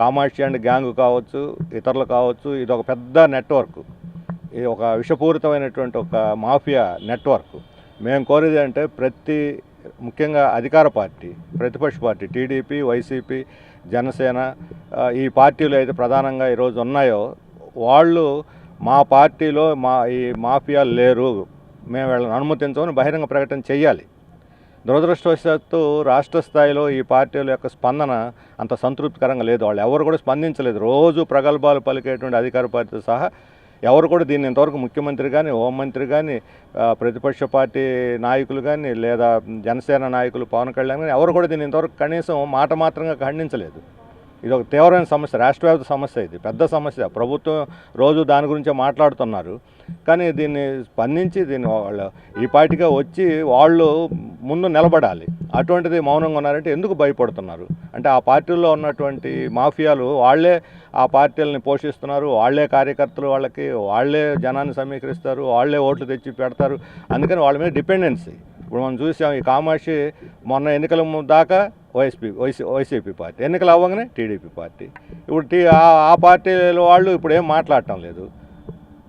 Kamakshi and gang కావచ్చు ఇతరులు కావచ్చు ఇది ఒక పెద్ద నెట్వర్క్. ఇది ఒక విషపూరితమైనటువంటి ఒక మాఫియా నెట్వర్క్. మేము కోరేది అంటే ప్రతి ముఖ్యంగా అధికార పార్టీ ప్రతిపక్ష పార్టీ టీడీపీ వైసీపీ జనసేన ఈ పార్టీలు అయితే ప్రధానంగా ఈరోజు ఉన్నాయో వాళ్ళు మా పార్టీలో మా ఈ మాఫియా లేరు. మేము వీళ్ళని అనుమతించమని బహిరంగ ప్రకటన చేయాలి దురదృష్టవశాత్తు రాష్ట్ర స్థాయిలో ఈ పార్టీల యొక్క స్పందన అంత సంతృప్తికరంగా లేదు. వాళ్ళు ఎవరు కూడా స్పందించలేదు. రోజు ప్రగల్భాలు పలికేటువంటి అధికార పార్టీతో సహా ఎవరు కూడా దీన్ని ఇంతవరకు ముఖ్యమంత్రి కానీ హోంమంత్రి కానీ ప్రతిపక్ష పార్టీ నాయకులు కానీ లేదా జనసేన నాయకులు పవన్ కళ్యాణ్ కానీ ఎవరు కూడా దీన్ని ఇంతవరకు కనీసం మాట మాత్రంగా ఖండించలేదు. ఇది ఒక తీవ్రమైన సమస్య. రాష్ట్ర వ్యాప్త సమస్య ఇది. పెద్ద సమస్య. ప్రభుత్వం రోజు దాని గురించే మాట్లాడుతున్నారు. కానీ దీన్ని స్పందించి దీన్ని వాళ్ళు ఈ పార్టీగా వచ్చి వాళ్ళు ముందు నిలబడాలి. అటువంటిది మౌనంగా ఉన్నారంటే ఎందుకు భయపడుతున్నారు? అంటే ఆ పార్టీల్లో ఉన్నటువంటి మాఫియాలు వాళ్ళే ఆ పార్టీలని పోషిస్తున్నారు వాళ్ళే కార్యకర్తలు వాళ్ళకి వాళ్ళే జనాన్ని సమీకరిస్తారు వాళ్ళే ఓట్లు తెచ్చి పెడతారు. అందుకని వాళ్ళ మీద డిపెండెన్సీ. ఇప్పుడు మనం చూసాం ఈ కామాక్షి మొన్న ఎన్నికల దాకా వైసీపీ వైసీ వైసీపీ పార్టీ. ఎన్నికలు అవ్వగానే టీడీపీ పార్టీ. ఇప్పుడు టీ ఆ- ఆ పార్టీల వాళ్ళు ఇప్పుడు ఏం మాట్లాడటం లేదు.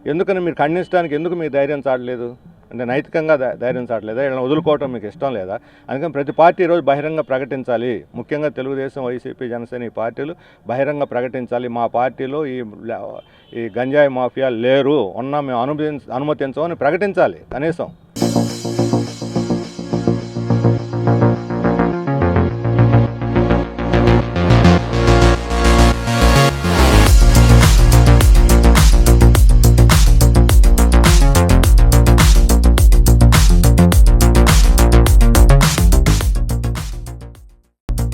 ఎందుకని మీరు ఖండించడానికి ఎందుకు మీ ధైర్యం చాడలేదు అంటే నైతికంగా ధైర్యం చాటలేదా? వీళ్ళని వదులుకోవటం మీకు ఇష్టం లేదా? అందుకని ప్రతి పార్టీ ఈరోజు బహిరంగ ప్రకటించాలి. ముఖ్యంగా తెలుగుదేశం వైసీపీ జనసేన ఈ పార్టీలు బహిరంగ ప్రకటించాలి. మా పార్టీలో ఈ ఈ గంజాయి మాఫియా లేరు. ఉన్నా మేము అనుమతి అనుమతించమని ప్రకటించాలి కనీసం.